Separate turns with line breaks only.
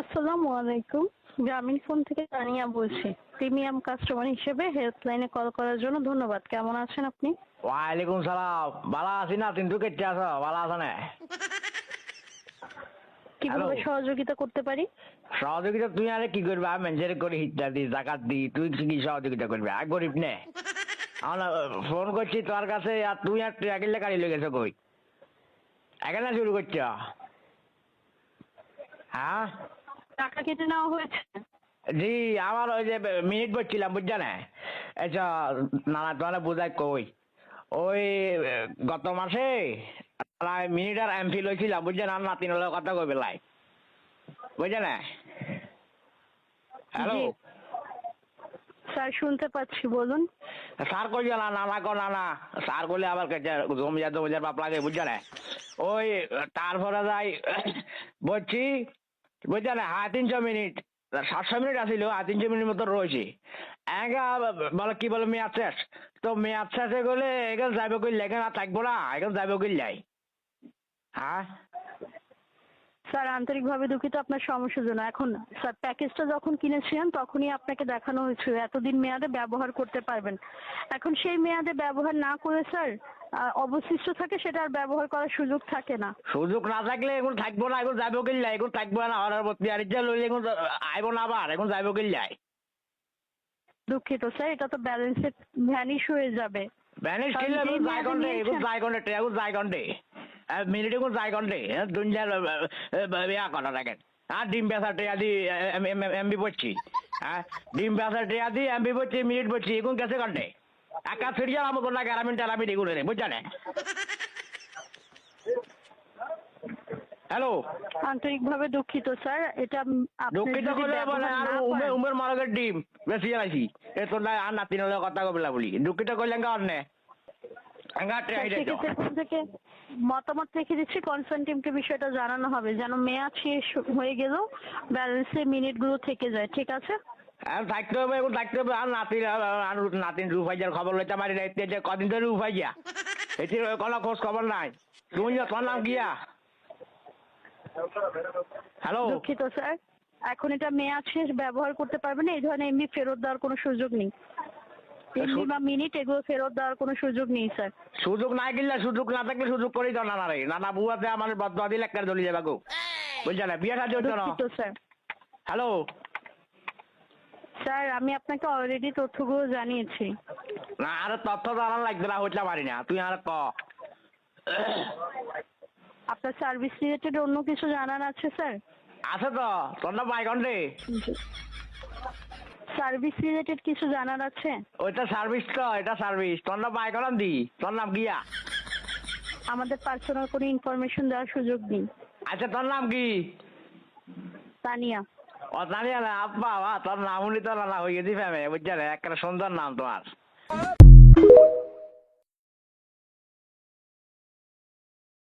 আসসালামু আলাইকুম। গ্রামীণ ফোন থেকে তানিয়া বলছি। প্রিমিয়াম কাস্টমার হিসেবে হেল্পলাইনে কল করার জন্য ধন্যবাদ। কেমন আছেন আপনি?
ওয়ালাইকুম সালাম। ভালো আছি না? কিন্তু কেটে আছো? ভালো আছো না?
কীভাবে. সহযোগিতা করতে পারি?
সহযোগিতা তুই আরে কি করবি? আমি মেনজের করি হিটটা দি জাকাত দি তুই কি সহযোগিতা করবি? আর গরিব নে। আমরা ফোন করছি তোর কাছে আর তুই আর ট্রাকিলে গাড়ি লেগেছো গেছো কই? এখানে শুরু করছ? হ্যাঁ?
টাকা কেটে নেওয়া হয়েছে?
জি আমার ওই যে মিনিট বলছিলাম বুঝছ না আচ্ছা না না তোমার বোঝাই কই। ওই গত মাসে মিনিট আর এমপি লইছিলাম বুঝছ না নাতিন হলে কথা কই বেলায় বুঝছ না হ্যালো।
স্যার শুনতে পাচ্ছি বলুন।
স্যার কইছে না না না কো না না স্যার কইলে আবার কেটে জমি যাতে বোঝার বাপ লাগে বুঝছ না ওই তারপরে যাই বলছি বুঝছ না? হ্যাঁ তিনশো মিনিট। সাতশো মিনিট আসিল আর তিনশো মিনিট মতো রয়েছে। একা বলে, কি বলে, মেয়াদ শেষ। তো মেয়াদ শেষে গেলে এখানে যাবে কই? লেগে না থাকব না? এখানে যাবে কই যাই হ্যাঁ?
স্যার, আন্তরিকভাবে দুঃখিত, আপনার সমস্যার জন্য। এখন, স্যার, প্যাকেজটা যখন কিনেছিলেন, তখনই আপনাকে দেখানো হয়েছিল। এতদিন মেয়াদে ব্যবহার করতে পারবেন। এখন সেই মেয়াদে ব্যবহার না করে, স্যার অবশিষ্ট থাকে সেটা আর ব্যবহার করার সুযোগ থাকে না।
সুযোগ না থাকলে এখন থাকব না এখন যাবে কই যাই এখন থাকব না অর্ডার প্রতি আর ইচ্ছা লইলে এখন আইব না আবার এখন যাবে কই যাই
দুঃখিত স্যার এটা তো ব্যালেন্সে ভ্যানিশ হয়ে যাবে।
কিনলে
যেই
এখন যাই ঘন্টে এখন যাই ট্রে এখন যাই ঘন্টে মিনিট এখন যাই ঘন্টে দুনিয়ার ইয়া করা দেখেন। আর ডিম বেসা ট্রেয়া দি এমবি পড়ছি। হ্যাঁ ডিম বেসা ট্রেয়া দি এমবি পড়ছি মিনিট পড়ছি এখন গেছে ঘন্টে ফিরিয়ে আমার কোনো গ্রামীণ টেরামিন এগুলো রে বুঝছেন হ্যালো
আন্তরিকভাবে দুঃখিত স্যার। এটা
দুঃখিত বলে আর উমে উমের মারকের ডিম বেশি আইছি এ তোর না আর নাতিন হলে কথা কবিলা বলি। দুঃখিত
থেকে মতামত রেখে দিচ্ছি কনসার্ন টিমকে বিষয়টা জানানো হবে। যেন মেয়াদ শেষ হয়ে গেলেও ব্যালেন্সে মিনিটগুলো থেকে যায় ঠিক আছে?
আর থাকতে হবে এখন থাকতে হবে। আর নাতিন আর নাতিন রুফাইজার খবর লইতে পারি না। এতে যে কদিন ধরে এটি কোনো খোঁজ খবর নাই। তুমি তোর নাম কিয়া হ্যালো
দুঃখিত স্যার। এখন এটা মেয়াদ শেষ ব্যবহার করতে পারবেন না। এই ধরনের এমনি ফেরত দেওয়ার কোনো সুযোগ নেই। এমনি বা মিনিট এগুলো ফেরত দেওয়ার কোনো সুযোগ নেই স্যার।
সুযোগ নাই কিনলে সুযোগ না থাকলে সুযোগ করেই তো নানা রে। নানা বুয়াতে আমার বদয়া দিলে একটা দলি যাবে গো। না? বিয়ে সাহায্য না? হ্যালো
স্যার আমি আপনাকে অলরেডি তথ্যগুলো জানিয়েছি।
না আর তথ্য জানার লাগবে না হইতে পারি না। তুই আর ক।
আপনার সার্ভিস রিলেটেড অন্য কিছু জানার আছে স্যার?
আছে তো তোর নাম বাইকন্ডে
সার্ভিস রিলেটেড কিছু জানার আছে?
ওইটা সার্ভিস তো এটা সার্ভিস তোর নাম বাইকন দি তোর নাম গিয়া।
আমাদের পার্সোনাল কোনো ইনফরমেশন দেওয়ার সুযোগ নেই।
আচ্ছা তোর নাম কি?
তানিয়া।
ও জানি না, আব্বা তোর নাম উনি তো না হয়ে গেছি ফ্যামে বুঝছে একটা সুন্দর নাম তোমার।